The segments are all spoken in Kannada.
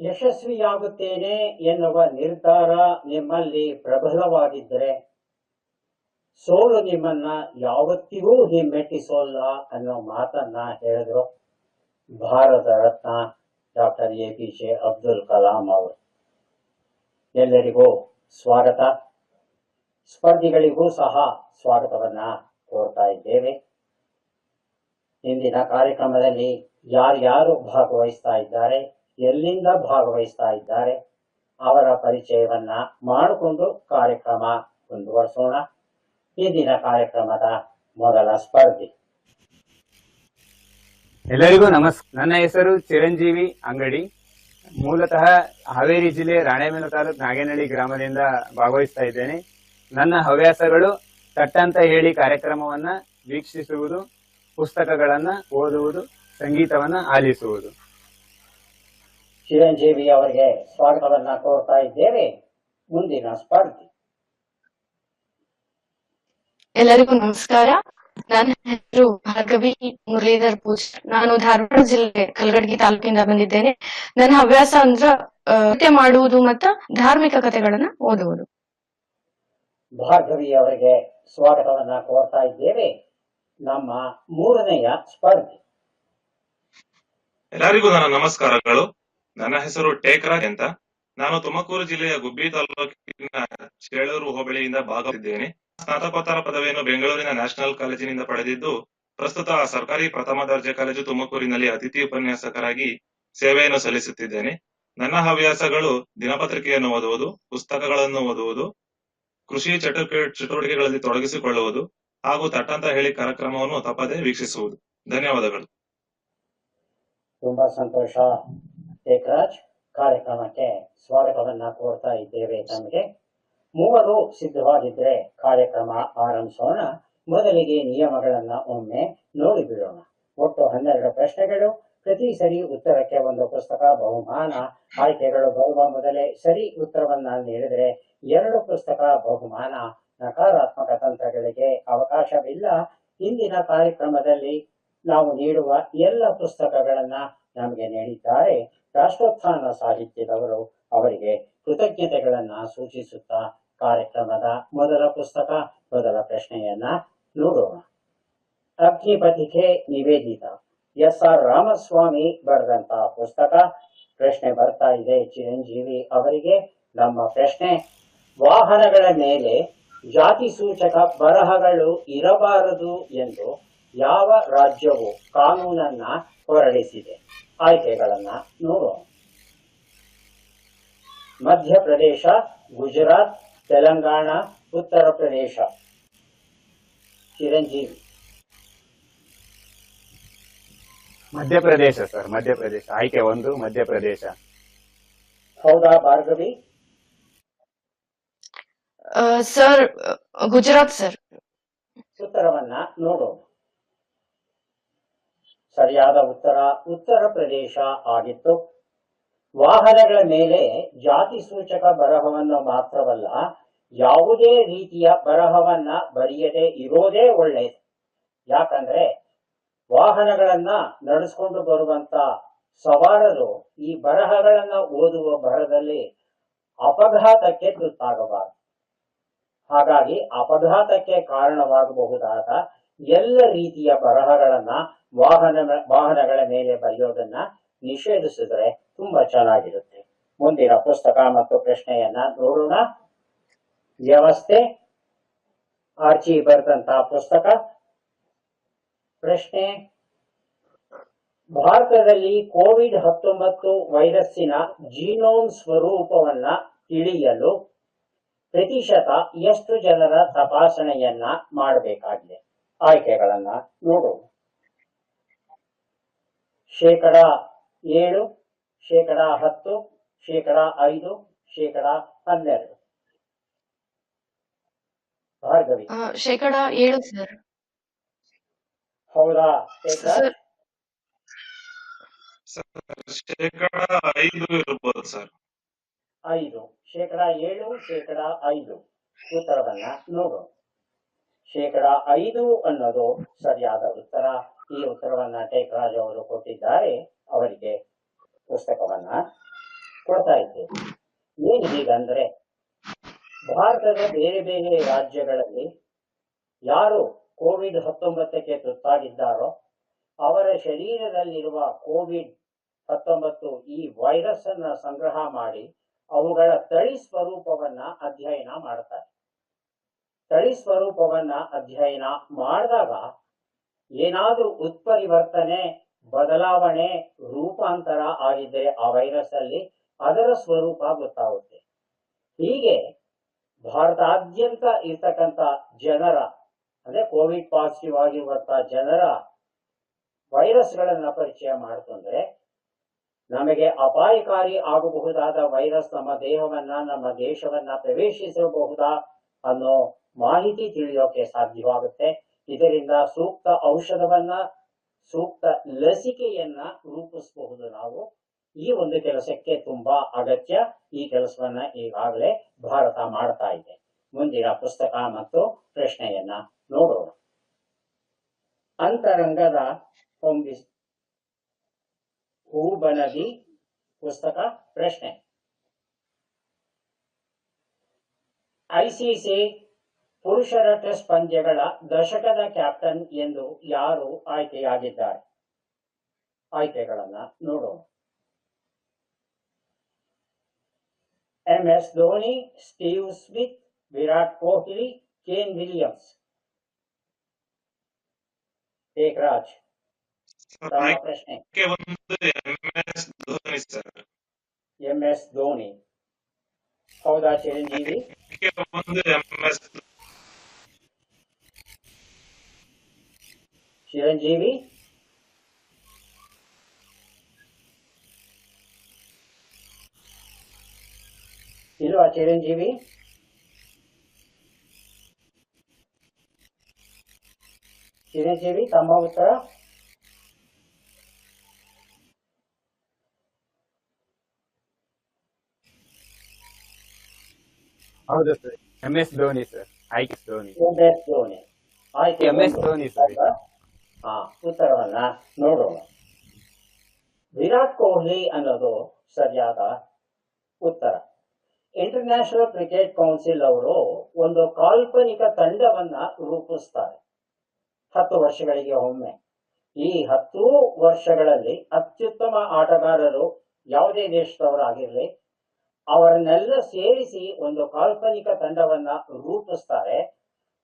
ಯಶಸ್ವಿಯಾಗುತ್ತೇನೆ ಎನ್ನುವ ನಿರ್ಧಾರ ನಿಮ್ಮಲ್ಲಿ ಪ್ರಬಲವಾಗಿದ್ದರೆ ಸೋಲು ನಿಮ್ಮನ್ನ ಯಾವತ್ತಿಗೂ ಹಿಮ್ಮೆಟ್ಟಿಸೋಲ್ಲ ಅನ್ನೋ ಮಾತನ್ನ ಹೇಳಿದ್ರು Bharat Ratna doctor A P J Abdul Kalam ಅವರು. ಎಲ್ಲರಿಗೂ ಸ್ವಾಗತ. ಸ್ಪರ್ಧಿಗಳಿಗೂ ಸಹ ಸ್ವಾಗತವನ್ನ ಕೋರ್ತಾ ಇದ್ದೇವೆ. ಇಂದಿನ ಕಾರ್ಯಕ್ರಮದಲ್ಲಿ ಯಾರ್ಯಾರು ಭಾಗವಹಿಸ್ತಾ ಇದ್ದಾರೆ? ಎಲ್ಲಿಂದ ಭಾಗವಹಿಸ್ತಾ ಇದ್ದಾರೆ ಅವರ ಪರಿಚಯವನ್ನ ಮಾಡಿಕೊಂಡು ಕಾರ್ಯಕ್ರಮ ಮುಂದುವರಿಸೋಣ. ಇಂದಿನ ಕಾರ್ಯಕ್ರಮದ ಮೊದಲ ಸ್ಪರ್ಧೆ. ಎಲ್ಲರಿಗೂ ನಮಸ್, ನನ್ನ ಹೆಸರು ಚಿರಂಜೀವಿ ಅಂಗಡಿ. ಮೂಲತಃ ಹಾವೇರಿ ಜಿಲ್ಲೆ ರಾಣೆಬೆನ್ನೂರು ತಾಲೂಕ್ ನಾಗೇನಹಳ್ಳಿ ಗ್ರಾಮದಿಂದ ಭಾಗವಹಿಸ್ತಾ ಇದ್ದೇನೆ. ನನ್ನ ಹವ್ಯಾಸಗಳು ತಟ್ಟಂತ ಹೇಳಿ ಕಾರ್ಯಕ್ರಮವನ್ನ ವೀಕ್ಷಿಸುವುದು, ಪುಸ್ತಕಗಳನ್ನ ಓದುವುದು, ಸಂಗೀತವನ್ನ ಆಲಿಸುವುದು. ಚಿರಂಜೀವಿ ಅವರಿಗೆ ಸ್ವಾಗತವನ್ನ ಕೋರ್ತಾ ಇದ್ದೇವೆ. ಮುಂದಿನ ಸ್ಪರ್ಧೆ. ಎಲ್ಲರಿಗೂ ನಮಸ್ಕಾರ. ನನ್ನ ಹೆಸರು ಭಾರ್ಗವಿ ಮುರಳೀಧರ್ ಪೂಜ್ ನಾನು ಧಾರವಾಡ ಜಿಲ್ಲೆ ಕಲ್ಗಡ್ಗಿ ತಾಲೂಕಿಂದ ಬಂದಿದ್ದೇನೆ. ನನ್ನ ಹವ್ಯಾಸ ಅಂದ್ರ ಕತೆ ನೃತ್ಯ ಮಾಡುವುದು ಮತ್ತ ಧಾರ್ಮಿಕ ಕಥೆಗಳನ್ನ ಓದುವುದು. ಭಾರ್ಗವಿ ಅವರಿಗೆ ಸ್ವಾಗತವನ್ನ ಕೋರ್ತಾ ಇದ್ದೇವೆ. ನಮ್ಮ ಮೂರನೆಯ ಸ್ಪರ್ಧೆ. ಎಲ್ಲರಿಗೂ ನನ್ನ ನಮಸ್ಕಾರಗಳು. ನನ್ನ ಹೆಸರು ಟೇಕರಾಜ್ ಅಂತ. ನಾನು ತುಮಕೂರು ಜಿಲ್ಲೆಯ ಗುಬ್ಬಿ ತಾಲೂಕಿನ ಚೇಳೂರು ಹೋಬಳಿಯಿಂದ ಭಾಗವಹಿಸಿದ್ದೇನೆ. ಸ್ನಾತಕೋತ್ತರ ಪದವಿಯನ್ನು ಬೆಂಗಳೂರಿನ ನ್ಯಾಷನಲ್ ಕಾಲೇಜಿನಿಂದ ಪಡೆದಿದ್ದು, ಪ್ರಸ್ತುತ ಸರ್ಕಾರಿ ಪ್ರಥಮ ದರ್ಜೆ ಕಾಲೇಜು ತುಮಕೂರಿನಲ್ಲಿ ಅತಿಥಿ ಉಪನ್ಯಾಸಕರಾಗಿ ಸೇವೆಯನ್ನು ಸಲ್ಲಿಸುತ್ತಿದ್ದೇನೆ. ನನ್ನ ಹವ್ಯಾಸಗಳು ದಿನಪತ್ರಿಕೆಯನ್ನು ಓದುವುದು, ಪುಸ್ತಕಗಳನ್ನು ಓದುವುದು, ಕೃಷಿ ಚಟುವಟಿಕೆ ಚಟುವಟಿಕೆಗಳಲ್ಲಿ ತೊಡಗಿಸಿಕೊಳ್ಳುವುದು ಹಾಗೂ ತಟ್ಟಂತ ಹೇಳಿ ಕಾರ್ಯಕ್ರಮವನ್ನು ತಪ್ಪದೇ ವೀಕ್ಷಿಸುವುದು. ಧನ್ಯವಾದಗಳು. ತುಂಬಾ ಸಂತೋಷ. ಏಕರಾಜ್ ಕಾರ್ಯಕ್ರಮಕ್ಕೆ ಸ್ವಾಗತವನ್ನ ಕೋರ್ತಾ ಇದ್ದೇವೆ ತಮಗೆ. ಮೂವರು ಸಿದ್ಧವಾಗಿದ್ರೆ ಕಾರ್ಯಕ್ರಮ ಆರಂಭಿಸೋಣ. ಮೊದಲಿಗೆ ನಿಯಮಗಳನ್ನ ಒಮ್ಮೆ ನೋಡಿ ಬಿಡೋಣ. ಒಟ್ಟು ಹನ್ನೆರಡು ಪ್ರಶ್ನೆಗಳು. ಪ್ರತಿ ಸರಿ ಉತ್ತರಕ್ಕೆ ಒಂದು ಪುಸ್ತಕ, ಬಹುಮಾನ, ಆಯ್ಕೆಗಳು, ಬರುವ ಮೊದಲೇ ಸರಿ ಉತ್ತರವನ್ನ ನೀಡಿದ್ರೆ ಎರಡು ಪುಸ್ತಕ, ಬಹುಮಾನ, ನಕಾರಾತ್ಮಕ ತಂತ್ರಗಳಿಗೆ ಅವಕಾಶವಿಲ್ಲ. ಇಂದಿನ ಕಾರ್ಯಕ್ರಮದಲ್ಲಿ ನಾವು ನೀಡುವ ಎಲ್ಲ ಪುಸ್ತಕಗಳನ್ನ ನಮಗೆ ನೀಡಿದ್ದಾರೆ. ರಾಷ್ಟ್ರೋತ್ಥಾನ ಸಾಹಿತ್ಯದವರು ಅವರಿಗೆ ಕೃತಜ್ಞತೆಗಳನ್ನ ಸೂಚಿಸುತ್ತಾ ಕಾರ್ಯಕ್ರಮದ ಮೊದಲ ಪುಸ್ತಕ, ಮೊದಲ ಪ್ರಶ್ನೆಯನ್ನ ನೋಡೋಣ. ಅಗ್ನಿಪಥಿಕೆ ನಿವೇದಿತ. ಎಸ್ ಆರ್ ರಾಮಸ್ವಾಮಿ ಬರೆದಂತ ಪುಸ್ತಕ. ಪ್ರಶ್ನೆ ಬರ್ತಾ ಇದೆ ಚಿರಂಜೀವಿ ಅವರಿಗೆ. ನಮ್ಮ ಪ್ರಶ್ನೆ, ವಾಹನಗಳ ಮೇಲೆ ಜಾತಿ ಸೂಚಕ ಬರಹಗಳು ಇರಬಾರದು ಎಂದು ಯಾವ ರಾಜ್ಯವು ಕಾನೂನನ್ನ ಹೊರಡಿಸಿದೆ? ಆಯ್ಕೆಗಳನ್ನ ನೋಡೋಣ. ಮಧ್ಯಪ್ರದೇಶ ಗುಜರಾತ್ ತೆಲಂಗಾಣ ಉತ್ತರ ಪ್ರದೇಶ ಚಿರಂಜೀವಿ. ಮಧ್ಯಪ್ರದೇಶ ಸರ್ ಮಧ್ಯಪ್ರದೇಶ. ಆಯ್ಕೆ ಒಂದು ಮಧ್ಯಪ್ರದೇಶ. ಹೌದಾ ಭಾರ್ಗವಿ? Sir Gujarat sir. ಉತ್ತರವನ್ನ ನೋಡೋಣ. ಸರಿಯಾದ ಉತ್ತರ ಉತ್ತರ ಪ್ರದೇಶ ಆಗಿತ್ತು. ವಾಹನಗಳ ಮೇಲೆ ಜಾತಿ ಸೂಚಕ ಬರಹವನ್ನು ಮಾತ್ರವಲ್ಲ, ಯಾವುದೇ ರೀತಿಯ ಬರಹವನ್ನ ಬರೆಯದೆ ಇರೋದೇ ಒಳ್ಳೆಯದು ಯಾಕಂದ್ರೆ ವಾಹನಗಳನ್ನ ನಡೆಸ್ಕೊಂಡು ಬರುವಂತ ಸವಾರರು ಈ ಬರಹಗಳನ್ನ ಓದುವ ಬರಹದಲ್ಲಿ ಅಪಘಾತಕ್ಕೆ ತುತ್ತಾಗಬಾರದು. ಹಾಗಾಗಿ ಅಪಘಾತಕ್ಕೆ ಕಾರಣವಾಗಬಹುದಾದ ಎಲ್ಲ ರೀತಿಯ ಬರಹಗಳನ್ನ ವಾಹನ ವಾಹನಗಳ ಮೇಲೆ ಬರೆಯೋದನ್ನ ನಿಷೇಧಿಸಿದ್ರೆ ತುಂಬಾ ಚೆನ್ನಾಗಿರುತ್ತೆ. ಮುಂದಿನ ಪುಸ್ತಕ ಮತ್ತು ಪ್ರಶ್ನೆಯನ್ನ ನೋಡೋಣ. ವ್ಯವಸ್ಥೆ. ಆರ್ಚಿ ಬರೆದಂತಹ ಪುಸ್ತಕ. ಪ್ರಶ್ನೆ. ಭಾರತದಲ್ಲಿ ಕೋವಿಡ್ ಹತ್ತೊಂಬತ್ತು ವೈರಸ್ಸಿನ ಜೀನೋಮ್ ಸ್ವರೂಪವನ್ನ ತಿಳಿಯಲು ಪ್ರತಿಶತ ಎಷ್ಟು ಜನರ ತಪಾಸಣೆಯನ್ನ ಮಾಡಬೇಕಾಗಿದೆ? ಆಯ್ಕೆಗಳನ್ನ ನೋಡೋಣ. ಶೇಕಡ ಏಳು ಶೇಕಡ ಹತ್ತು ಶೇಕಡ ಐದು ಶೇಕಡ ಹನ್ನೆರಡು. ಭಾರ್ಗವಿ. ಶೇಕಡ ಏಳು ಸರ್. ಹೌದಾ ಶೇಕಡ ಐದು ಇರ್ಬೋದು ಸರ್. ಐದು ಶೇಕಡ ಏಳು ಶೇಕಡ ಐದು. ಉತ್ತರವನ್ನ ನೋಡು. ಶೇಕಡ ಐದು ಅನ್ನೋದು ಸರಿಯಾದ ಉತ್ತರ. ಈ ಉತ್ತರವನ್ನ ಟೇಕರಾಜ್ ಅವರು ಕೊಟ್ಟಿದ್ದಾರೆ. ಅವರಿಗೆ ಪುಸ್ತಕವನ್ನ ಕೊಡ್ತಾ ಇದ್ದೇವೆ ಏನು ಹೀಗಂದ್ರೆ ಭಾರತದ ಬೇರೆ ಬೇರೆ ರಾಜ್ಯಗಳಲ್ಲಿ ಯಾರು ಕೋವಿಡ್ ಹತ್ತೊಂಬತ್ತಕ್ಕೆ ತುತ್ತಾಗಿದ್ದಾರೋ, ಅವರ ಶರೀರದಲ್ಲಿರುವ ಕೋವಿಡ್ ಹತ್ತೊಂಬತ್ತು ಈ ವೈರಸ್ ಅನ್ನ ಸಂಗ್ರಹ ಮಾಡಿ ಅವುಗಳ ತಳಿ ಸ್ವರೂಪವನ್ನ ಅಧ್ಯಯನ ಮಾಡ್ತಾರೆ. ತಳಿ ಸ್ವರೂಪವನ್ನ ಅಧ್ಯಯನ ಮಾಡಿದಾಗ ಏನಾದ್ರೂ ಉತ್ಪರಿವರ್ತನೆ, ಬದಲಾವಣೆ, ರೂಪಾಂತರ ಆಗಿದ್ದರೆ ಆ ವೈರಸ್ ಅಲ್ಲಿ ಅದರ ಸ್ವರೂಪ ಗೊತ್ತಾಗುತ್ತೆ. ಹೀಗೆ ಭಾರತಾದ್ಯಂತ ಇರ್ತಕ್ಕಂಥ ಜನರ, ಅಂದ್ರೆ ಕೋವಿಡ್ ಪಾಸಿಟಿವ್ ಆಗಿರುವಂತಹ ಜನರ ವೈರಸ್ಗಳನ್ನ ಪರಿಚಯ ಮಾಡ್ತಂದ್ರೆ ನಮಗೆ ಅಪಾಯಕಾರಿ ಆಗಬಹುದಾದ ವೈರಸ್ ನಮ್ಮ ದೇಹವನ್ನ, ನಮ್ಮ ದೇಶವನ್ನ ಪ್ರವೇಶಿಸಬಹುದಾ ಅನ್ನೋ ಮಾಹಿತಿ ತಿಳಿಯೋಕೆ ಸಾಧ್ಯವಾಗುತ್ತೆ. ಇದರಿಂದ ಸೂಕ್ತ ಔಷಧವನ್ನ, ಸೂಕ್ತ ಲಸಿಕೆಯನ್ನ ರೂಪಿಸಬಹುದು ನಾವು. ಈ ಒಂದು ಕೆಲಸಕ್ಕೆ ತುಂಬಾ ಅಗತ್ಯ. ಈ ಕೆಲಸವನ್ನ ಈಗಾಗಲೇ ಭಾರತ ಮಾಡ್ತಾ ಇದೆ. ಮುಂದಿನ ಪುಸ್ತಕ ಮತ್ತು ಪ್ರಶ್ನೆಯನ್ನ ನೋಡೋಣ. ಅಂತರಂಗದ ಹೊಂಬಿ ಹೂಬನದಿ ಪುಸ್ತಕ ಪ್ರಶ್ನೆ. ಐಸಿಸಿ ಪುರುಷರ ಟೆಸ್ಟ್ ಪಂದ್ಯಗಳ ದಶಕದ ಕ್ಯಾಪ್ಟನ್ ಎಂದು ಯಾರು ಆಯ್ಕೆಯಾಗಿದ್ದಾರೆ? ಆಯ್ಕೆಗಳನ್ನ ನೋಡೋಣ. M S Dhoni Steve Smith Virat Kohli Kane Williams. Ekaraj ತಮ್ಮ ಪ್ರಶ್ನೆ. ಆಯ್ಕೆ ಒಂದು MS Dhoni sir. M S Dhoni. ಹೌದಾ ಚಿರಂಜೀವಿ? ಆಯ್ಕೆ ಒಂದು ಎಂಎಸ್ ಚಿರಂಜೀವಿ ಇಲ್ವಾ ಚಿರಂಜೀವಿ ಚಿರಂಜೀವಿ ತಮ್ಮ ಉತ್ತರ ಹೌದು sir M S Dhoni sir ಆಯ್ಕೆ ಧೋನಿ ಎಂ ಎಸ್ ಧೋನಿ ಆಯ್ಕೆ ಎಂ ಎಸ್ ಒಂದು. ಧೋನಿ ಸರ್ ಹಾ ಉತ್ತರವನ್ನ ನೋಡೋಣ. ವಿರಾಟ್ ಕೊಹ್ಲಿ ಅನ್ನೋದು ಸರಿಯಾದ ಉತ್ತರ. ಇಂಟರ್ನ್ಯಾಷನಲ್ ಕ್ರಿಕೆಟ್ ಕೌನ್ಸಿಲ್ ಅವರು ಒಂದು ಕಾಲ್ಪನಿಕ ತಂಡವನ್ನ ರೂಪಿಸ್ತಾರೆ. ಹತ್ತು ವರ್ಷಗಳಿಗೆ ಒಮ್ಮೆ. ಈ ಹತ್ತು ವರ್ಷಗಳಲ್ಲಿ ಅತ್ಯುತ್ತಮ ಆಟಗಾರರು ಯಾವುದೇ ದೇಶದವರಾಗಿರ್ಲಿ ಅವರನ್ನೆಲ್ಲ ಸೇರಿಸಿ ಒಂದು ಕಾಲ್ಪನಿಕ ತಂಡವನ್ನ ರೂಪಿಸ್ತಾರೆ.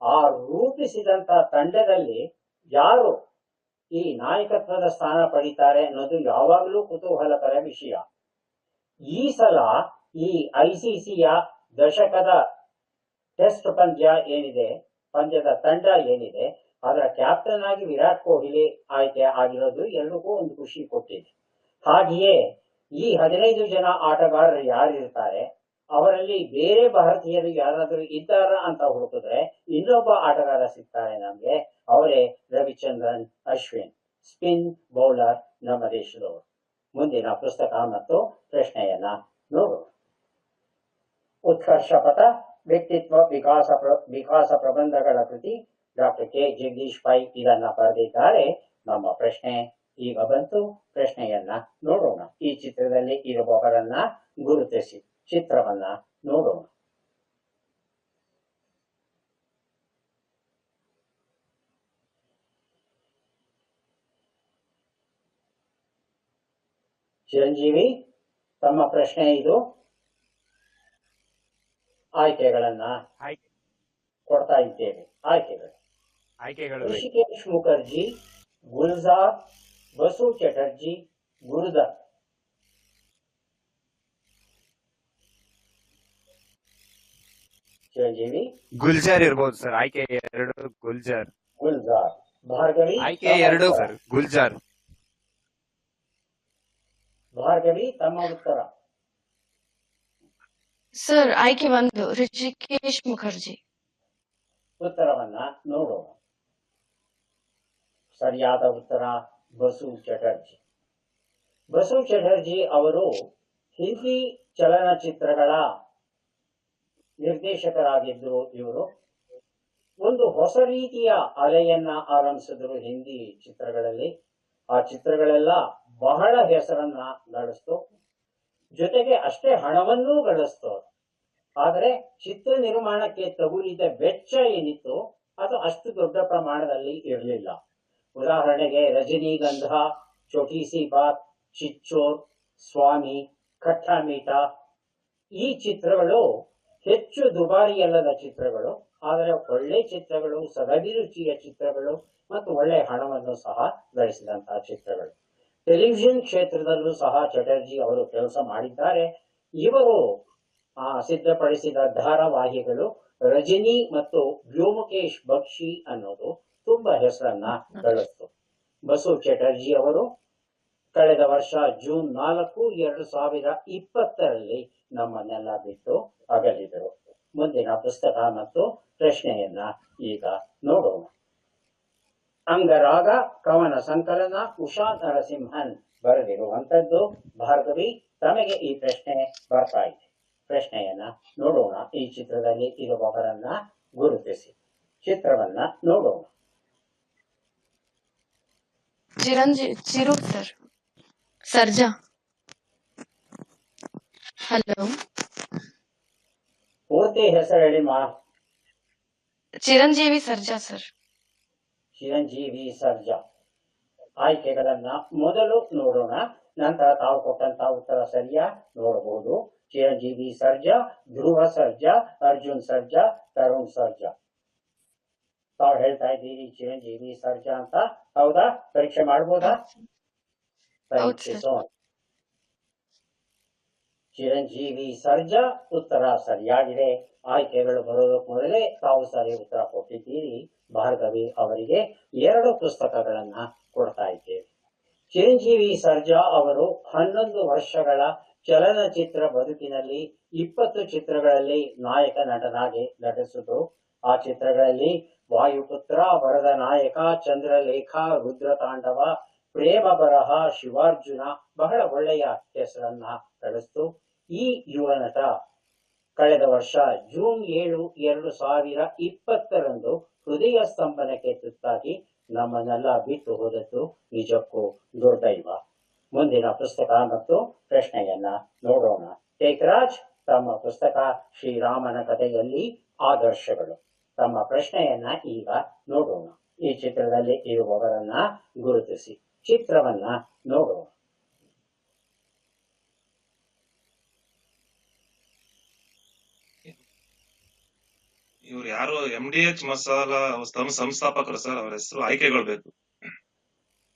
ಆ ರೂಪಿಸಿದಂತ ತಂಡದಲ್ಲಿ ಯಾರು ಈ ನಾಯಕತ್ವದ ಸ್ಥಾನ ಪಡಿತಾರೆ ಅನ್ನೋದು ಯಾವಾಗಲೂ ಕುತೂಹಲಕರ ವಿಷಯ. ಈ ಸಲ ಈ ಐಸಿಸಿಯ ದಶಕದ ಟೆಸ್ಟ್ ಪಂದ್ಯ ಏನಿದೆ, ಪಂದ್ಯದ ತಂಡ ಏನಿದೆ, ಅದರ ಕ್ಯಾಪ್ಟನ್ ಆಗಿ ವಿರಾಟ್ ಕೊಹ್ಲಿ ಆಯ್ಕೆ ಆಗಿರೋದು ಎಲ್ರಿಗೂ ಒಂದು ಖುಷಿ ಕೊಟ್ಟಿದೆ. ಹಾಗೆಯೇ ಈ ಹದಿನೈದು ಜನ ಆಟಗಾರರು ಯಾರಿರ್ತಾರೆ? ಅವರಲ್ಲಿ ಬೇರೆ ಭಾರತೀಯರು ಯಾರಾದರೂ ಇದ್ದಾರ ಅಂತ ಹುಡುಕಿದ್ರೆ ಇನ್ನೊಬ್ಬ ಆಟಗಾರ ಸಿಗ್ತಾರೆ ನಮ್ಗೆ. ಅವರೇ ರವಿಚಂದ್ರನ್, ಅಶ್ವಿನ್, ಸ್ಪಿನ್ ಬೌಲರ್ ನಮ್ಮ ದೇಶದವರು ಮುಂದಿನ ಪುಸ್ತಕ ಮತ್ತು ಪ್ರಶ್ನೆಯನ್ನ ನೋಡೋಣ ಉತ್ಕರ್ಷ ಪಥ ವ್ಯಕ್ತಿತ್ವ ವಿಕಾಸ ಪ್ರ- ವಿಕಾಸ ಪ್ರಬಂಧಗಳ ಕೃತಿ. Doctor K. ಜಗದೀಶ್ ಪೈ ಇದನ್ನ ಬರೆದಿದ್ದಾರೆ. ನಮ್ಮ ಪ್ರಶ್ನೆ ಈಗ ಬಂತು. ಪ್ರಶ್ನೆಯನ್ನ ನೋಡೋಣ. ಈ ಚಿತ್ರದಲ್ಲಿ ಇರುವವರನ್ನ ಗುರುತಿಸಿ. ಚಿತ್ರವನ್ನ ನೋಡೋಣ. ಚಿರಂಜೀವಿ ತಮ್ಮ ಪ್ರಶ್ನೆ ಇದು. ಆಯ್ಕೆಗಳನ್ನ ಆಯ್ಕೆ. ಕೊಡ್ತಾ ಇದ್ದೇವೆ. ಆಯ್ಕೆಗಳು. ಆಯ್ಕೆಗಳು ಋಷಿಕೇಶ್ ಮುಖರ್ಜಿ ಗುಲ್ಜಾರ್ ಬಸು ಚಟರ್ಜಿ ಗುರುದತ್. ಚಿರಂಜೀವಿ ಗುಲ್ಜಾರ್ ಇರ್ಬೋದು ಸರ್ ಆಯ್ಕೆ ಎರಡು ಗುಲ್ಜಾರ್. ಗುಲ್ಜಾರ್. ಭಾರ್ಗವಿ ಆಯ್ಕೆ ಎರಡು ಸರ್ ಗುಲ್ಜಾರ್. ಭಾರ್ಗವಿ ತಮ್ಮ ಉತ್ತರ. ಸರ್ ಆಯ್ಕೆ ಒಂದು ರಿಷಿಕೇಶ್ ಮುಖರ್ಜಿ. ಉತ್ತರವನ್ನ ನೋಡೋಣ. ಸರಿಯಾದ ಉತ್ತರ ಬಸು ಚಟರ್ಜಿ. ಬಸು ಚಟರ್ಜಿ ಅವರು ಹಿಂದಿ ಚಲನಚಿತ್ರಗಳ ನಿರ್ದೇಶಕರಾಗಿದ್ದರು ಇವರು. ಒಂದು ಹೊಸ ರೀತಿಯ ಅಲೆಯನ್ನ ಆರಂಭಿಸಿದ್ರು ಹಿಂದಿ ಚಿತ್ರಗಳಲ್ಲಿ. ಆ ಚಿತ್ರಗಳೆಲ್ಲ ಬಹಳ ಹೆಸರನ್ನ ಗಳಿಸ್ತು. ಜೊತೆಗೆ ಅಷ್ಟೇ ಹಣವನ್ನೂ ಗಳಿಸ್ತು ಆದರೆ ಚಿತ್ರ ನಿರ್ಮಾಣಕ್ಕೆ ತಗುಲಿದ ವೆಚ್ಚ ಏನಿತ್ತು, ಅದು ಅಷ್ಟು ದೊಡ್ಡ ಪ್ರಮಾಣದಲ್ಲಿ ಇರಲಿಲ್ಲ. ಉದಾಹರಣೆಗೆ ರಜನಿಗಂಧ ಚೋಟಿ ಸಿ ಬಾತ್, ಚಿಚ್ಚೋರ್, ಸ್ವಾಮಿ ಕಟ್ಟಾಮೀಟ ಈ ಚಿತ್ರಗಳು ಹೆಚ್ಚು ದುಬಾರಿಯಲ್ಲದ ಚಿತ್ರಗಳು ಆದರೆ ಒಳ್ಳೆ ಚಿತ್ರಗಳು ಸದಭಿರುಚಿಯ ಚಿತ್ರಗಳು ಮತ್ತು ಒಳ್ಳೆ ಹಣವನ್ನು ಸಹ ಗಳಿಸಿದಂತಹ ಚಿತ್ರಗಳು. ಟೆಲಿವಿಷನ್ ಕ್ಷೇತ್ರದಲ್ಲೂ ಸಹ ಚಟರ್ಜಿ ಅವರು ಕೆಲಸ ಮಾಡಿದ್ದಾರೆ. ಇವರು ಆ ಸಿದ್ಧಪಡಿಸಿದ ಧಾರಾವಾಹಿಗಳು ರಜನಿ ಮತ್ತು ವ್ಯೋಮಕೇಶ್ ಬಕ್ಷಿ ಅನ್ನೋದು ತುಂಬಾ ಹೆಸರನ್ನ ಗಳಿಸ್ತು. ಬಸು ಚಟರ್ಜಿ ಅವರು ಕಳೆದ ವರ್ಷ ಜೂನ್ ನಾಲ್ಕು, ಎರಡು ಸಾವಿರ ಇಪ್ಪತ್ತರಲ್ಲಿ ನಮ್ಮನ್ನೆಲ್ಲ ಬಿಟ್ಟು ಅಗಲಿದರು. ಮುಂದಿನ ಪುಸ್ತಕ ಮತ್ತು ಪ್ರಶ್ನೆಯನ್ನ ಈಗ ನೋಡೋಣ. ಅಂಗರಾಗ ಕವನ ಸಂಕಲನ ಉಷಾ ನರಸಿಂಹನ್ ಬರೆದಿರುವಂತದ್ದು ಭಾರ್ಗವಿ, ತಮಗೆ ಈ ಪ್ರಶ್ನೆ ಬರ್ತಾ ಇದೆ. ಪ್ರಶ್ನೆಯನ್ನ ನೋಡೋಣ. ಈ ಚಿತ್ರದಲ್ಲಿ ಇರುವವರನ್ನ ಗುರುತಿಸಿ. ಚಿತ್ರವನ್ನ ನೋಡೋಣ. ಚಿರಂಜಿ, ಚಿರು ಸರ್. ಸರ್ಜಾ. ಹಲೋ. ಪೂರ್ತಿ ಹೆಸರು ಹೇಳಿ ಮಾ. ಚಿರಂಜೀವಿ ಸರ್ಜಾ ಸರ್. ಚಿರಂಜೀವಿ ಸರ್ಜಾ. ಆಯ್ಕೆಗಳನ್ನ ಮೊದಲು ನೋಡೋಣ ನಂತರ ತಾವು ಕೊಟ್ಟಂತ ಉತ್ತರ ಸರಿಯಾ ನೋಡಬಹುದು. ಚಿರಂಜೀವಿ ಸರ್ಜಾ ಧ್ರುವ ಸರ್ಜಾ ಅರ್ಜುನ್ ಸರ್ಜಾ ತರುಣ್ ಸರ್ಜಾ. ತಾವು ಹೇಳ್ತಾ ಇದ್ದೀರಿ ಚಿರಂಜೀವಿ ಸರ್ಜಾ ಅಂತ. ಹೌದಾ? ಪರೀಕ್ಷೆ ಮಾಡ್ಬೋದಾ? ಚಿರಂಜೀವಿ ಸರ್ಜಾ ಉತ್ತರ ಸರಿಯಾಗಿದೆ. ಆಯ್ಕೆಗಳು ಬರೋದಕ್ಕೆ ಮೊದಲೇ ತಾವು ಸರಿ ಉತ್ತರ ಕೊಟ್ಟಿದ್ದೀರಿ. ಭಾರ್ಗವಿ ಅವರಿಗೆ ಎರಡು ಪುಸ್ತಕಗಳನ್ನ ಕೊಡ್ತಾ ಇದ್ದೇವೆ ಚಿರಂಜೀವಿ ಸರ್ಜಾ ಅವರು ಹನ್ನೊಂದು ವರ್ಷಗಳ ಚಲನಚಿತ್ರ ಬದುಕಿನಲ್ಲಿ ಇಪ್ಪತ್ತು ಚಿತ್ರಗಳಲ್ಲಿ ನಾಯಕ ನಟನಾಗಿ ನಟಿಸಿದ್ರು. ಆ ಚಿತ್ರಗಳಲ್ಲಿ ವಾಯುಪುತ್ರ ವರದ ನಾಯಕ ಚಂದ್ರಲೇಖ, ರುದ್ರತಾಂಡವ ಪ್ರೇಮ ಬರಹ ಶಿವಾರ್ಜುನ ಬಹಳ ಒಳ್ಳೆಯ ಹೆಸರನ್ನ ನಡೆಸ್ತು. ಈ ಯುವ ನಟ ಕಳೆದ ವರ್ಷ ಜೂನ್ ಏಳು ಎರಡು ಸಾವಿರ ಇಪ್ಪತ್ತರಂದು ಹೃದಯ ಸ್ತಂಭನಕ್ಕೆ ತುತ್ತಾಗಿ ನಮ್ಮನ್ನೆಲ್ಲ ಬಿಟ್ಟು ಹೋದದ್ದು ನಿಜಕ್ಕೂ ದುರ್ದೈವ. ಮುಂದಿನ ಪುಸ್ತಕ ಮತ್ತು ಪ್ರಶ್ನೆಯನ್ನ ನೋಡೋಣ. ಟೇಕರಾಜ್ ತಮ್ಮ ಪುಸ್ತಕ ಶ್ರೀರಾಮನ ಕಥೆಯಲ್ಲಿ ಆದರ್ಶಗಳು. ತಮ್ಮ ಪ್ರಶ್ನೆಯನ್ನ ಈಗ ನೋಡೋಣ. ಈ ಚಿತ್ರದಲ್ಲಿ ಇರುವವರನ್ನ ಗುರುತಿಸಿ. ಚಿತ್ರವನ್ನ ನೋಡೋಣ ಇವ್ರು ಯಾರು ಎಂ ಡಿ ಎಚ್ ಮಸಾಲಾ ಸಂಸ್ಥಾಪಕರು ಸರ್ ಅವರ ಹೆಸರು ಆಯ್ಕೆಗಳು ಬೇಕು.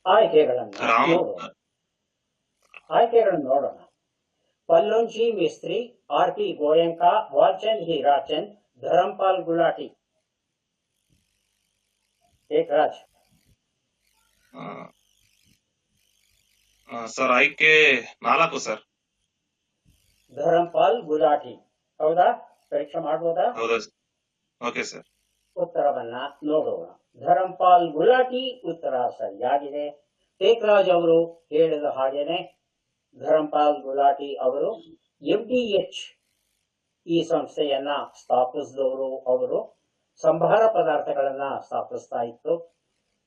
ಆಯ್ಕೆಗಳನ್ನ ರಾಮ ನೋಡೋಣ ಆಯ್ಕೆಗಳನ್ನು ನೋಡೋಣ. Pallonji Mistry R P Goenka Walchand Hirachand Dharampal Gulati. Ekaraj. Sir ಆಯ್ಕೆ ನಾಲ್ಕು ಸರ್. ಧರಂಪಾಲ್ ಗುಲಾಟಿ. ಹೌದಾ? ಪರೀಕ್ಷೆ ಮಾಡಬಹುದಾ ಹೌದಾ ಓಕೆ ಸರ್. ಉತ್ತರವನ್ನ ನೋಡೋಣ. ಧರಂಪಾಲ್ ಗುಲಾಟಿ ಉತ್ತರ ಸರಿಯಾಗಿದೆ ಟೇಕ್ರಾಜ್ ಅವರು ಹೇಳಿದ ಹಾಗೇನೆ ಧರಂಪಾಲ್ ಗುಲಾಟಿ ಅವರು ಎಂ ಡಿ ಎಚ್ ಈ ಸಂಸ್ಥೆಯನ್ನ ಸ್ಥಾಪಿಸಿದವರು. ಅವರು ಸಂಭಾರ ಪದಾರ್ಥಗಳನ್ನ ಸ್ಥಾಪಿಸ್ತಾ ಇತ್ತು.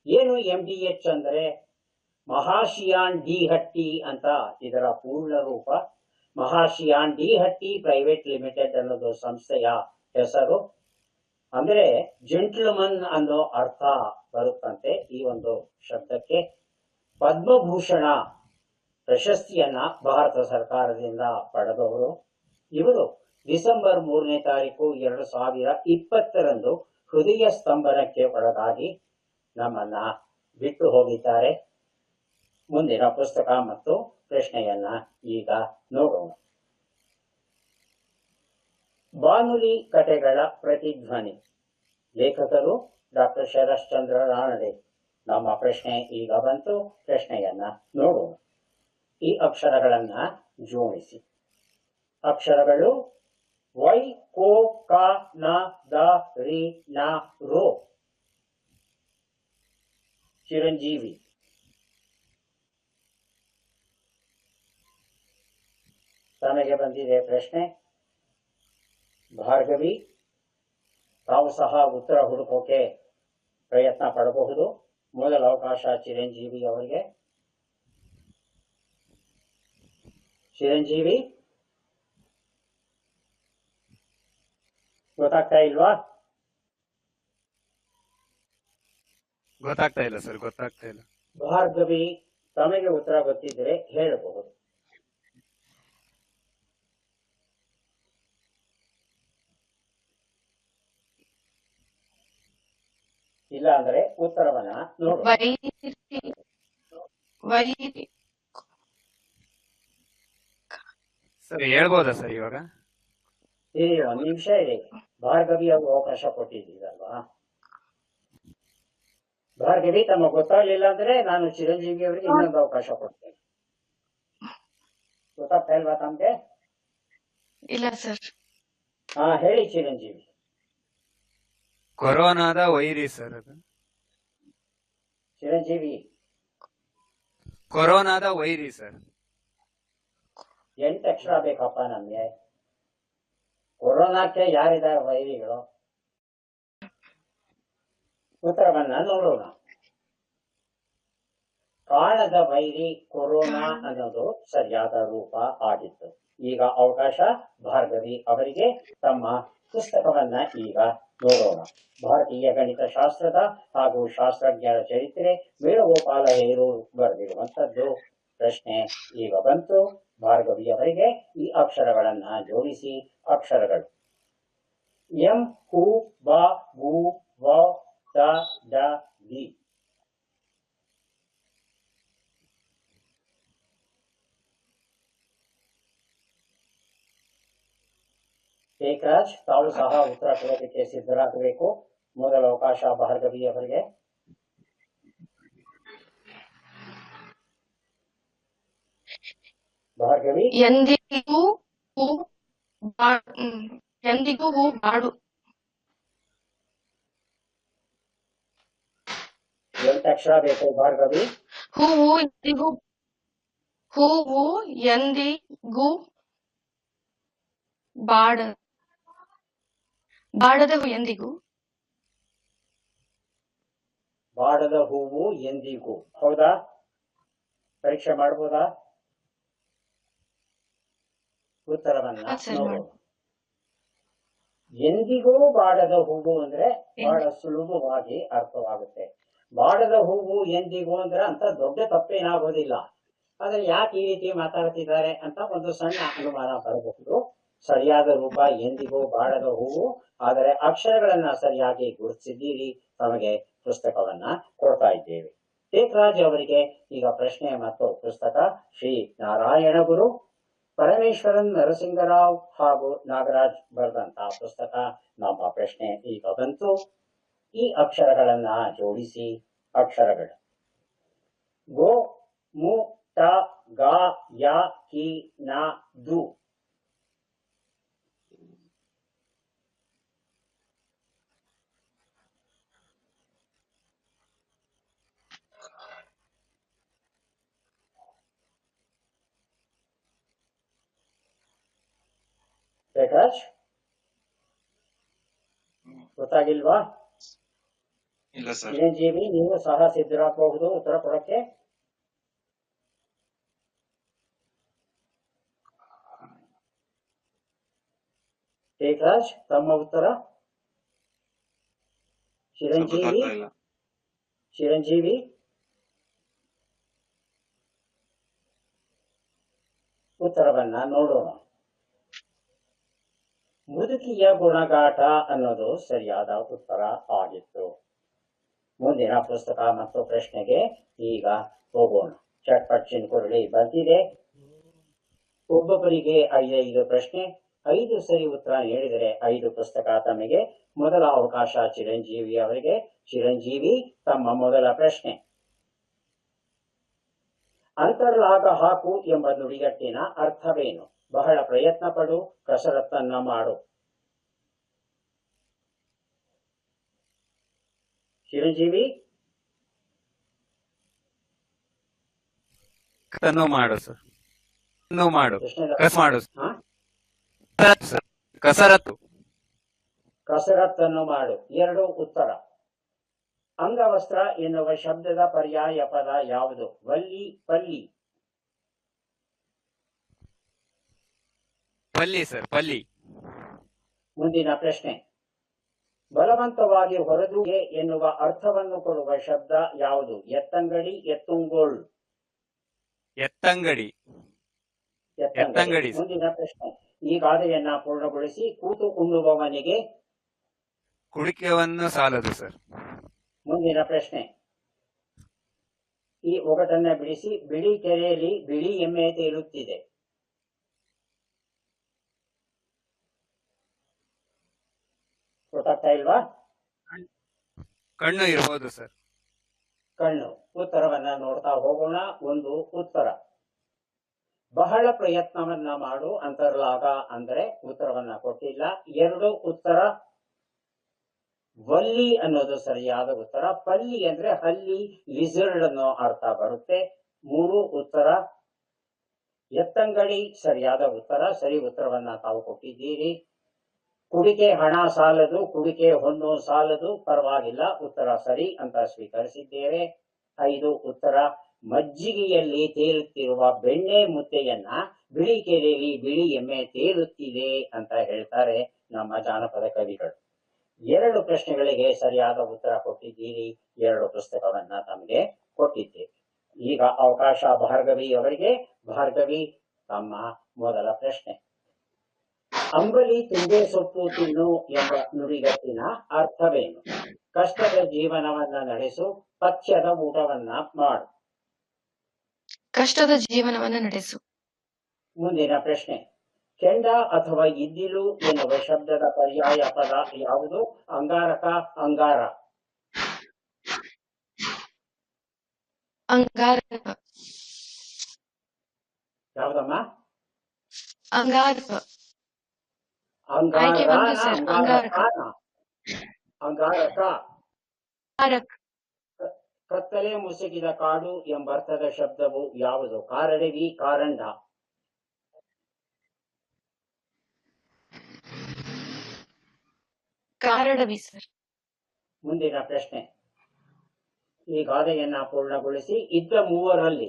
ಏನು ಎಂ ಡಿ ಎಚ್ ಅಂದ್ರೆ? ಮಹಾಶಿಯಾನ್ ಡಿ ಹಟ್ಟಿ ಅಂತ ಇದರ ಪೂರ್ಣ ರೂಪ. ಮಹಾಶಿಯಾನ್ ಡಿ ಹಟ್ಟಿ ಪ್ರೈವೇಟ್ ಲಿಮಿಟೆಡ್ ಅನ್ನೋದು ಸಂಸ್ಥೆಯ ಹೆಸರು. ಅಂದ್ರೆ ಜೆಂಟ್ಲ್ಮನ್ ಅನ್ನೋ ಅರ್ಥ ಬರುತ್ತಂತೆ ಈ ಒಂದು ಶಬ್ದಕ್ಕೆ. ಪದ್ಮಭೂಷಣ ಪ್ರಶಸ್ತಿಯನ್ನ ಭಾರತ ಸರ್ಕಾರದಿಂದ ಪಡೆದವರು. ಇವರು ಡಿಸೆಂಬರ್ ಮೂರನೇ ತಾರೀಕು ಎರಡು ಸಾವಿರ ಇಪ್ಪತ್ತರಂದು ಹೃದಯ ಸ್ತಂಭನಕ್ಕೆ ಒಳಗಾಗಿ ನಮ್ಮನ್ನ ಬಿಟ್ಟು ಹೋಗಿದ್ದಾರೆ. ಮುಂದಿನ ಪುಸ್ತಕ ಮತ್ತು ಪ್ರಶ್ನೆಯನ್ನ ಈಗ ನೋಡೋಣ. ಬಾನುಲಿ ಕಥೆಗಳ ಪ್ರತಿಧ್ವನಿ. ಲೇಖಕರು ಡಾಕ್ಟರ್ ಶರಶ್ಚಂದ್ರ ರಾಣಡೆ ನಮ್ಮ ಪ್ರಶ್ನೆ ಈಗ ಬಂತು. ಪ್ರಶ್ನೆಯನ್ನ ನೋಡೋಣ. ಈ ಅಕ್ಷರಗಳನ್ನ ಜೋಡಿಸಿ. ಅಕ್ಷರಗಳು ವೈ, ಕೋ, ಕ, ನ, ದ, ರಿ, ನ, ರೋ. ಚಿರಂಜೀವಿ. ತನಗೆ ಬಂದಿದೆ ಪ್ರಶ್ನೆ. ಭಾರ್ಗವಿ ತಾವು ಸಹ ಉತ್ತರ ಹುಡುಕೋಕೆ ಪ್ರಯತ್ನ ಪಡಬಹುದು. ಮೊದಲ ಅವಕಾಶ ಚಿರಂಜೀವಿ ಅವರಿಗೆ. ಚಿರಂಜೀವಿ? ಗೊತ್ತಾಗ್ತಾ ಇಲ್ವಾ? ಗೊತ್ತಾಗ್ತಾ ಇಲ್ಲ ಸರ್ ಗೊತ್ತಾಗ್ತಾ ಇಲ್ಲ. ಭಾರ್ಗವಿ ತಮಗೆ ಉತ್ತರ ಗೊತ್ತಿದ್ರೆ ಹೇಳಬಹುದು. ಇಲ್ಲ ಅಂದ್ರೆ ಉತ್ತರವನ್ನ ನೋಡು ಸರ್ ಹೇಳ್ಬೋದಾ ಸರ್ ಇವಾಗ? ಏ ಒಂದ್ ನಿಮಿಷ ಇದೆ ಭಾರ್ಗವಿ ಅವರು ಅವಕಾಶ ಕೊಟ್ಟಿದ್ದೀರಲ್ವಾ? ಭಾರ್ಗವಿ ತಮಗೆ ಗೊತ್ತಾಗ್ಲಿಲ್ಲ ಅಂದ್ರೆ ನಾನು ಚಿರಂಜೀವಿ ಅವರಿಗೆ ಇನ್ನೊಂದು ಅವಕಾಶ ಕೊಡ್ತೇನೆ. ಗೊತ್ತಾಗ್ತಾ ಇಲ್ವಾ ತಮ್ಗೆ? ಇಲ್ಲ ಸರ್. ಹಾ ಹೇಳಿ ಚಿರಂಜೀವಿ. ಕೊರೋನಾದ ವೈರಸ್ ಸರ್ ಅದು. ಚಿರಂಜೀವಿ. ಕೊರೋನಾದ ವೈರಿ ಸರ್. ಎಂಟು ಅಕ್ಷರ ಬೇಕಪ್ಪ ನಮ್ಗೆ. ಕೊರೋನಾಕ್ಕೆ ಯಾರಿದ್ದಾರೆ ವೈರಿಗಳು? ಉತ್ತರವನ್ನ ನೋಡೋಣ. ಕಾಣದ ವೈರಿ ಕೊರೋನಾ ಅನ್ನೋದು ಸರಿಯಾದ ರೂಪ ಆಗಿತ್ತು. ಈಗ ಅವಕಾಶ ಭಾರ್ಗವಿ ಅವರಿಗೆ ತಮ್ಮ ಪುಸ್ತಕವನ್ನ ಈಗ ನೋಡೋಣ. ಭಾರತೀಯ ಗಣಿತ ಶಾಸ್ತ್ರದ ಹಾಗೂ ಶಾಸ್ತ್ರಜ್ಞರ ಚರಿತ್ರೆ ವೇಣುಗೋಪಾಲ ಹೇರು ಬರೆದಿರುವಂತದ್ದು ಪ್ರಶ್ನೆ ಈಗ ಬಂತು. ಭಾರ್ಗವಿಯವರಿಗೆ ಈ ಅಕ್ಷರಗಳನ್ನ ಜೋಡಿಸಿ ಅಕ್ಷರಗಳು. ಎಂ, ಹು, ಬ, ಗು, ವ ದ ಡ ದಿ ಏಕರಾಜ್ ತಾವು ಸಹ ಉತ್ತರ ಕೊಡೋದಕ್ಕೆ ಸಿದ್ಧರಾಗಬೇಕು ಮೊದಲ ಅವಕಾಶ ಭಾರ್ಗವಿ ಅವರಿಗೆ ಭಾರ್ಗವಿ ಎಂದಿಗೂ ಹೂ ಬಾ- ಹ್ಮ್. ಎಂದಿಗೂ ಹೂ ಬಾಡು ಎಂಟು ಅಕ್ಷರ ಬೇಕು ಭಾರ್ಗವಿ ಹೂವು ಎಂದಿಗೂ ಹೂವು ಎಂದಿಗೂ ಬಾಡ ಬಾಡದ ಹೂ ಎಂದಿಗೂ? ಬಾಡದ ಹೂವು ಎಂದಿಗೂ. ಹೌದಾ? ಪರೀಕ್ಷೆ ಮಾಡಬಹುದಾ ಉತ್ತರವನ್ನ ಎಂದಿಗೂ ಬಾಡದ ಹೂವು ಅಂದ್ರೆ ಬಹಳ ಸುಲಭವಾಗಿ ಅರ್ಥವಾಗುತ್ತೆ. ಬಾಡದ ಹೂವು ಎಂದಿಗೂ ಅಂದ್ರೆ ಅಂತ ದೊಡ್ಡ ತಪ್ಪೇನಾಗೋದಿಲ್ಲ. ಆದ್ರೆ ಯಾಕೆ ಈ ರೀತಿ ಮಾತಾಡ್ತಿದ್ದಾರೆ ಅಂತ ಒಂದು ಸಣ್ಣ ಅನುಮಾನ ಬರಬಹುದು. ಸರಿಯಾದ ರೂಪ, ಎಂದಿಗೂ ಬಾಡದ ಹೂವು. ಆದರೆ ಅಕ್ಷರಗಳನ್ನ ಸರಿಯಾಗಿ ಗುರುತಿಸಿದ್ದೀರಿ. ತಮಗೆ ಪುಸ್ತಕವನ್ನ ಕೊಡ್ತಾ ಇದ್ದೇವೆ. ಟೇಕ್ರಾಜ್ ಅವರಿಗೆ ಈಗ ಪ್ರಶ್ನೆ ಮತ್ತು ಪುಸ್ತಕ. ಶ್ರೀ ನಾರಾಯಣ ಗುರು, ಪರಮೇಶ್ವರನ್, ನರಸಿಂಗರಾವ್ ಹಾಗೂ ನಾಗರಾಜ್ ಬರೆದಂತಹ ಪುಸ್ತಕ. ನಮ್ಮ ಪ್ರಶ್ನೆ ಈಗ ಬಂತು. ಈ ಅಕ್ಷರಗಳನ್ನ ಜೋಡಿಸಿ. ಅಕ್ಷರಗಳು. ಗೋ, ಮು, ಟ, ಗ, ಯ, ಕಿ, ನ, ದು. ಪ್ರಕಾಶ್ ಗೊತ್ತಾಗಿಲ್ವಾ? ಇಲ್ಲ ಸರ್. ಚಿರಂಜೀವಿ ನೀವು ಸಹ ಸಿದ್ಧರಾಗಬಹುದು. ಉತ್ತರ ಕೊಡಕ್ಕೆ? ಟೇಕ್ರಾಜ್ ತಮ್ಮ ಉತ್ತರ? ಚಿರಂಜೀವಿ? ಚಿರಂಜೀವಿ? ಉತ್ತರವನ್ನ ನೋಡೋಣ. ಮುದುಕಿಯ ಗುಣಗಾಟ ಅನ್ನೋದು ಸರಿಯಾದ ಉತ್ತರ ಆಗಿತ್ತು. ಮುಂದಿನ ಪುಸ್ತಕ ಮತ್ತು ಪ್ರಶ್ನೆಗೆ ಈಗ ಹೋಗೋಣ. ಚಟ್ಪಟ್ ಚಿನ್ಕುರಳಿ ಬಂದಿದೆ. ಒಬ್ಬೊಬ್ಬರಿಗೆ ಐದೈದು ಪ್ರಶ್ನೆ, ಐದು ಸರಿ ಉತ್ತರ ನೀಡಿದರೆ ಐದು ಪುಸ್ತಕ ತಮಗೆ ಮೊದಲ ಅವಕಾಶ ಚಿರಂಜೀವಿ ಅವರಿಗೆ. ಚಿರಂಜೀವಿ, ತಮ್ಮ ಮೊದಲ ಪ್ರಶ್ನೆ. ಅಂತರ್ಲಾಗ ಹಾಕು ಎಂಬ ನುಡಿಗಟ್ಟಿನ ಅರ್ಥವೇನು? ಬಹಳ ಪ್ರಯತ್ನ ಪಡು ಕಸರತ್ತನ್ನ ಮಾಡು. ಚಿರಂಜೀವಿ? ಮಾಡು ಸರ್ ಮಾಡು. ಕಸ ಮಾಡು ಕಸರತ್ತು. ಕಸರತ್ತನ್ನು ಮಾಡು. ಎರಡು ಉತ್ತರ. ಅಂಗವಸ್ತ್ರ ಎನ್ನುವ ಶಬ್ದದ ಪರ್ಯಾಯ ಪದ ಯಾವುದು? ವಲ್ಲಿ ಪಲ್ಲಿ. ಪಲ್ಲಿ ಸರ್ ಪಲ್ಲಿ. ಮುಂದಿನ ಪ್ರಶ್ನೆ. ಬಲವಂತವಾಗಿ ಹೊರದುಗೆ ಎನ್ನುವ ಅರ್ಥವನ್ನು ಕೊಡುವ ಶಬ್ದ ಯಾವುದು? ಎತ್ತಂಗಡಿ ಎತ್ತುಂಗೋಳ್. ಎತ್ತಂಗಡಿ. ಎತ್ತಂಗಡಿ. ಮುಂದಿನ ಪ್ರಶ್ನೆ. ಈ ಗಾದೆಯನ್ನ ಪೂರ್ಣಗೊಳಿಸಿ ಕೂತು ಉಣ್ಣುವವನಿಗೆ ಕುಡಿಕೆಯನ್ನು ಸಾಲದು ಸರ್. ಮುಂದಿನ ಪ್ರಶ್ನೆ. ಈ ಒಗಟನ್ನ ಬಿಡಿಸಿ ಬಿಳಿ ಕೆರೆಯಲ್ಲಿ ಬಿಳಿ ಎಮ್ಮೆ ತೇಲುತ್ತಿದೆ. ಗೊತ್ತಾಗ್ತಾ ಇಲ್ವಾ? ಕಣ್ಣು ಇರ್ಬೋದು ಸರ್. ಕಣ್ಣು. ಉತ್ತರವನ್ನ ನೋಡ್ತಾ ಹೋಗೋಣ. ಒಂದು ಉತ್ತರ. ಬಹಳ ಪ್ರಯತ್ನವನ್ನ ಮಾಡು ಅಂತರ್ಲಾಗ ಅಂದ್ರೆ ಉತ್ತರವನ್ನ ಕೊಟ್ಟಿಲ್ಲ. ಎರಡು ಉತ್ತರ. ವಲ್ಲಿ ಅನ್ನೋದು ಸರಿಯಾದ ಉತ್ತರ. ಪಲ್ಲಿ ಅಂದ್ರೆ ಹಲ್ಲಿ ಲಿಸರ್ಡ್ ಅನ್ನೋ ಅರ್ಥ ಬರುತ್ತೆ. ಮೂರು ಉತ್ತರ. ಎತ್ತಂಗಡಿ ಸರಿಯಾದ ಉತ್ತರ. ಸರಿ ಉತ್ತರವನ್ನ ತಾವು ಕೊಟ್ಟಿದ್ದೀರಿ. ಕುಡಿಕೆ ಹಣ ಸಾಲದು ಕುಡಿಕೆ ಹೊನ್ನು ಸಾಲದು, ಪರವಾಗಿಲ್ಲ, ಉತ್ತರ ಸರಿ ಅಂತ ಸ್ವೀಕರಿಸಿದ್ದೇವೆ. ಐದು, ಉತ್ತರ, ಮಜ್ಜಿಗೆಯಲ್ಲಿ ತೇಲುತ್ತಿರುವ ಬೆಣ್ಣೆ ಮುದ್ದೆಯನ್ನ ಬಿಳಿ ಕೆರೆಯಲ್ಲಿ ಬಿಳಿ ಎಮ್ಮೆ ತೇಲುತ್ತಿದೆ ಅಂತ ಹೇಳ್ತಾರೆ ನಮ್ಮ ಜಾನಪದ ಕವಿಗಳು. ಎರಡು ಪ್ರಶ್ನೆಗಳಿಗೆ ಸರಿಯಾದ ಉತ್ತರ ಕೊಟ್ಟಿದ್ದೀರಿ. ಎರಡು ಪುಸ್ತಕವನ್ನ ತಮಗೆ ಕೊಟ್ಟಿದ್ದೇವೆ ಈಗ ಅವಕಾಶ ಭಾರ್ಗವಿ ಅವರಿಗೆ. ಭಾರ್ಗವಿ, ತಮ್ಮ ಮೊದಲ ಪ್ರಶ್ನೆ. ಅಂಬಲಿ ತುಂಬೆ ಸೊಪ್ಪು ತಿನ್ನು ಎಂಬ ನುಡಿಗಟ್ಟಿನ ಅರ್ಥವೇನು? ಕಷ್ಟದ ಜೀವನವನ್ನ ನಡೆಸು ಪಥ್ಯದ ಊಟವನ್ನ ಮಾಡು. ಕಷ್ಟದ ಜೀವನವನ್ನ ನಡೆಸು. ಮುಂದಿನ ಪ್ರಶ್ನೆ. ಕೆಂಡ ಅಥವಾ ಇದ್ದಿಲು ಎನ್ನುವ ಶಬ್ದದ ಪರ್ಯಾಯ ಪದ ಯಾವುದು? ಅಂಗಾರಕ ಅಂಗಾರ. ಅಂಗಾರಕ ಯಾವ್ದಮ್ಮ? ಅಂಗಾರಕ ಅಂಗಾರ. ಆಯ್ಕೆ ಒಂದು ಸರ್, ಅಂಗಾರಕ. ಅಂಗಾರಕ ಅಂಗಾರಕ. ಕತ್ತಲೆ ಮುಸುಕಿದ ಕಾಡು ಎಂಬರ್ಥದ ಶಬ್ದವು ಯಾವುದು? ಕಾರಡವಿ ಕಾರಂಡ ಕಾರಡವಿ ಸರ್. ಮುಂದಿನ ಪ್ರಶ್ನೆ. ಈ ಗಾದೆಯನ್ನ ಪೂರ್ಣಗೊಳಿಸಿ ಇದ್ದ ಮೂವರಲ್ಲಿ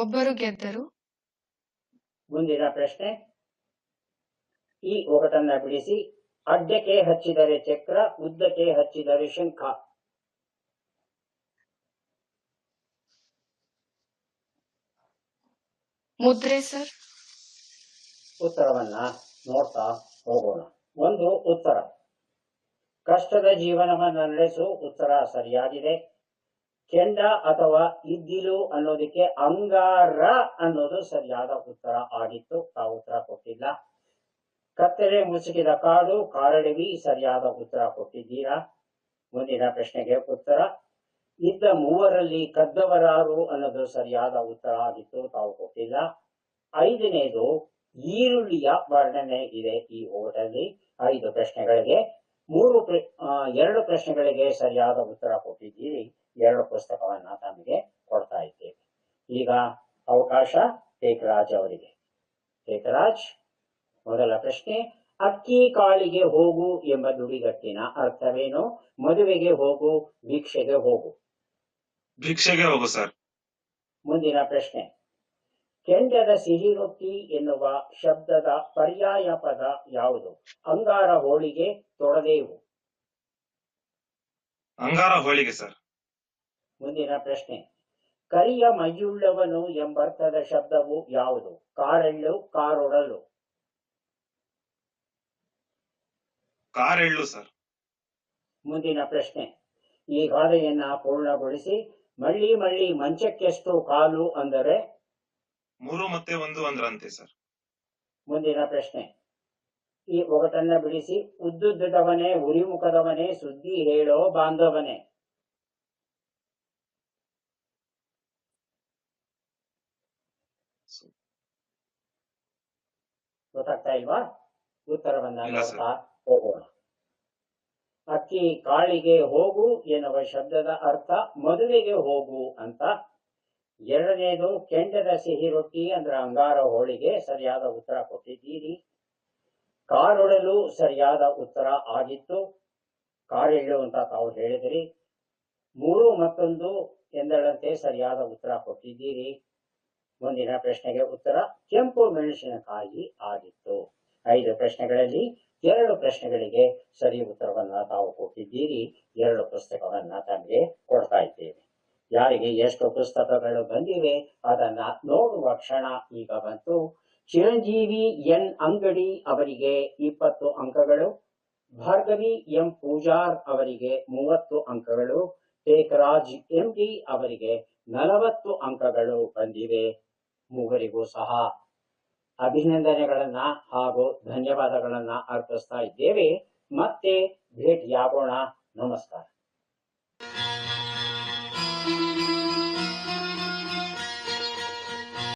ಒಬ್ಬರು ಗೆದ್ದರು. ಮುಂದಿನ ಪ್ರಶ್ನೆ. ಈ ಒಗಟನ್ನ ಬಿಡಿಸಿ ಅಡ್ಡಕ್ಕೆ ಹಚ್ಚಿದರೆ ಚಕ್ರ ಉದ್ದಕ್ಕೆ ಹಚ್ಚಿದರೆ ಶಂಖ. ಮುದ್ರೆ ಸರ್. ಉತ್ತರವನ್ನ ನೋಡ್ತಾ ಹೋಗೋಣ. ಒಂದು ಉತ್ತರ. ಕಷ್ಟದ ಜೀವನವನ್ನು ನಡೆಸು ಉತ್ತರ ಸರಿಯಾಗಿದೆ. ಕೆಂಡ ಅಥವಾ ಇದ್ದಿಲು ಅನ್ನೋದಕ್ಕೆ ಅಂಗಾರ ಅನ್ನೋದು ಸರಿಯಾದ ಉತ್ತರ ಆಗಿತ್ತು. ತಾವು ಉತ್ತರ ಕೊಟ್ಟಿಲ್ಲ. ಕತ್ತಲೆ ಮುಸುಕಿದ ಕಾಡು, ಕಾರಡವಿ ಸರಿಯಾದ ಉತ್ತರ ಕೊಟ್ಟಿದ್ದೀರಾ? ಮುಂದಿನ ಪ್ರಶ್ನೆಗೆ ಉತ್ತರ. ಇದ್ದ ಮೂವರಲ್ಲಿ ಕದ್ದವರಾರು ಅನ್ನೋದು ಸರಿಯಾದ ಉತ್ತರ ಆಗಿತ್ತು. ತಾವು ಕೊಟ್ಟಿಲ್ಲ. ಐದನೇದು, ಈರುಳ್ಳಿಯ ವರ್ಣನೆ ಇದೆ ಈ ಓಟಲ್ಲಿ ಐದು ಪ್ರಶ್ನೆಗಳಿಗೆ, ಮೂರು ಎರಡು ಪ್ರಶ್ನೆಗಳಿಗೆ ಸರಿಯಾದ ಉತ್ತರ ಕೊಟ್ಟಿದ್ದೀರಿ. ಎರಡು ಪುಸ್ತಕವನ್ನ ತಮಗೆ ಕೊಡ್ತಾ ಇದ್ದೇವೆ. ಈಗ ಅವಕಾಶ ಟೇಕರಾಜ್ ಅವರಿಗೆ. ಟೇಕರಾಜ್ ಮೊದಲ ಪ್ರಶ್ನೆ ಅಕ್ಕಿ ಕಾಳಿಗೆ ಹೋಗು ಎಂಬ ದುಡಿಗಟ್ಟಿನ ಅರ್ಥವೇನು? ಮದುವೆಗೆ ಹೋಗು ಭಿಕ್ಷೆಗೆ ಹೋಗು? ಭಿಕ್ಷೆಗೆ ಹೋಗು ಸರ್. ಮುಂದಿನ ಪ್ರಶ್ನೆ. ಕೆಂಡದ ಸಿಹಿ ರೊಟ್ಟಿ ಎನ್ನುವ ಶಬ್ದದ ಪರ್ಯಾಯ ಪದ ಯಾವುದು? ಅಂಗಾರ ಹೋಳಿಗೆ ತೊಡದೇವು. ಅಂಗಾರ ಹೋಳಿಗೆ ಸರ್. ಮುಂದಿನ ಪ್ರಶ್ನೆ. ಕರಿಯ ಮೈಯುಳ್ಳವನು ಎಂಬರ್ಥದ ಶಬ್ದವು ಯಾವುದು? ಕಾರೆಳ್ಳು ಕಾರೊಡಲು. ಕಾರೆಳ್ಳು ಸರ್. ಮುಂದಿನ ಪ್ರಶ್ನೆ. ಈ ಗಾದೆಯನ್ನ ಪೂರ್ಣಗೊಳಿಸಿ ಮಳ್ಳಿ ಮಳ್ಳಿ ಮಂಚಕ್ಕೆಷ್ಟು ಕಾಲು ಅಂದರೆ? ಮೂರು ಮತ್ತೆ ಒಂದು ಅಂದ್ರಂತೆ ಸರ್. ಮುಂದಿನ ಪ್ರಶ್ನೆ. ಈ ಒಗಟನ್ನ ಬಿಡಿಸಿ ಉದ್ದುದ್ದವನೇ ಉರಿಮುಖದವನೇ ಸುದ್ದಿ ಹೇಳೋ ಬಾಂಧವನೇ. ಗೊತ್ತಾಗ್ತಾ ಇಲ್ವಾ ಉತ್ತರವನ್ನ. ನೋಡ್ತಾ ಹೋಗೋಣ. ಅಕ್ಕಿ ಕಾಳಿಗೆ ಹೋಗು ಎನ್ನುವ ಶಬ್ದದ ಅರ್ಥ ಮದುವೆಗೆ ಹೋಗು ಅಂತ. ಎರಡನೇದು ಕೆಂಡದ ಸಿಹಿ ರೊಟ್ಟಿ ಅಂದ್ರೆ ಅಂಗಾರ ಹೋಳಿಗೆ ಸರಿಯಾದ ಉತ್ತರ ಕೊಟ್ಟಿದ್ದೀರಿ. ಕಾರೊಡಲು ಸರಿಯಾದ ಉತ್ತರ ಆಗಿತ್ತು. ಕಾರೆಳ್ಳು ಅಂತ ತಾವು ಹೇಳಿದಿರಿ. ಮೂರು ಮತ್ತೊಂದು ಎಂದಳಂತೆ ಸರಿಯಾದ ಉತ್ತರ ಕೊಟ್ಟಿದ್ದೀರಿ. ಮುಂದಿನ ಪ್ರಶ್ನೆಗೆ ಉತ್ತರ ಕೆಂಪು ಮೆಣಸಿನಕಾಯಿ ಆಗಿತ್ತು. ಐದು ಪ್ರಶ್ನೆಗಳಲ್ಲಿ ಎರಡು ಪ್ರಶ್ನೆಗಳಿಗೆ ಸರಿ ಉತ್ತರವನ್ನ ತಾವು ಕೊಟ್ಟಿದ್ದೀರಿ. ಎರಡು ಪುಸ್ತಕವನ್ನ ತಮಗೆ ಕೊಡ್ತಾ ಇದ್ದೇವೆ ಯಾರಿಗೆ ಎಷ್ಟು ಪುಸ್ತಕಗಳು ಬಂದಿವೆ ಅದನ್ನ ನೋಡುವ ಕ್ಷಣ ಈಗ ಬಂತು. ಚಿರಂಜೀವಿ ಎನ್ ಅಂಗಡಿ ಅವರಿಗೆ ಇಪ್ಪತ್ತು ಅಂಕಗಳು. ಭಾರ್ಗವಿ ಎಂ ಪೂಜಾರ್ ಅವರಿಗೆ ಮೂವತ್ತು ಅಂಕಗಳು. ಟೇಕರಾಜ್ ಎಂ ಡಿ ಅವರಿಗೆ ನಲವತ್ತು ಅಂಕಗಳು ಬಂದಿವೆ. ಮೂವರಿಗೂ ಸಹ ಅಭಿನಂದನೆಗಳನ್ನ ಹಾಗೂ ಧನ್ಯವಾದಗಳನ್ನ ಅರ್ಪಿಸ್ತಾ ಇದ್ದೇವೆ. ಮತ್ತೆ ಭೇಟಿಯಾಗೋಣ. ನಮಸ್ಕಾರ.